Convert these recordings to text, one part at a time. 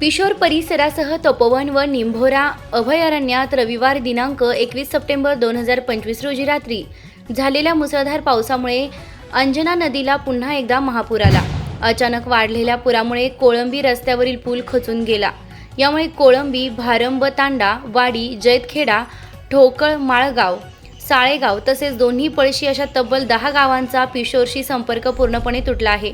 पिशोर परिसरासह तपोवन व निंभोरा अभयारण्यात रविवार दिनांक एकवीस सप्टेंबर दोन हजार पंचवीस रोजी रात्री झालेल्या मुसळधार पावसामुळे अंजना नदीला पुन्हा एकदा महापूर आला. अचानक वाढलेल्या पुरामुळे कोळंबी रस्त्यावरील पूल खचून गेला. यामुळे कोळंबी भारंब तांडा वाडी जैतखेडा ठोकळ माळगाव साळेगाव तसेच दोन्ही पळशी अशा तब्बल दहा गावांचा पिशोरशी संपर्क पूर्णपणे तुटला आहे.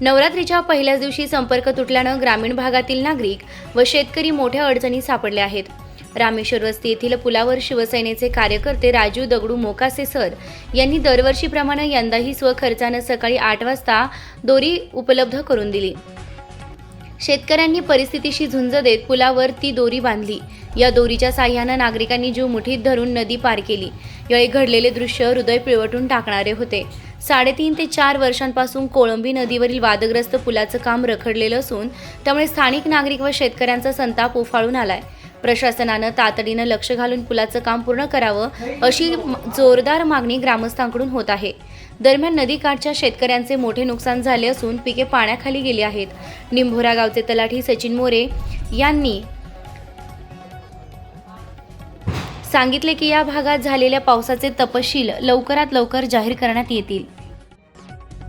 नवरात्रीच्या पहिल्याच दिवशी संपर्क तुटल्यानं ग्रामीण भागातील नागरिक व शेतकरी मोठ्या अडचणी सापडले आहेत. रामेश्वर वस्ती येथील पुलावर शिवसेनेचे कार्यकर्ते राजू दगडू मोकासे सर यांनी दरवर्षीप्रमाणे यंदाही स्वखर्चानं सकाळी आठ वाजता दोरी उपलब्ध करून दिली. शेतकऱ्यांनी परिस्थितीशी झुंज देत पुलावर ती दोरी बांधली. या दोरीच्या साह्यानं नागरिकांनी जीव मुठीत धरून नदी पार केली. यावेळी घडलेले दृश्य हृदय पिळवटून टाकणारे होते. साडेतीन ते चार वर्षांपासून कोळंबी नदीवरील वादग्रस्त पुलाचं काम रखडलेलं असून त्यामुळे स्थानिक नागरिक व शेतकऱ्यांचा संताप उफाळून आलाय. प्रशासनानं तातडीनं लक्ष घालून पुलाचं काम पूर्ण करावं अशी जोरदार मागणी ग्रामस्थांकडून होत आहे. दरम्यान नदीकाठच्या शेतकऱ्यांचे मोठे नुकसान झाले असून पिके पाण्याखाली गेली आहेत. निंभोरा गावचे तलाठी सचिन मोरे यांनी सांगितले की या भागात झालेल्या पावसाचे तपशील लवकरात लवकर जाहीर करण्यात येतील.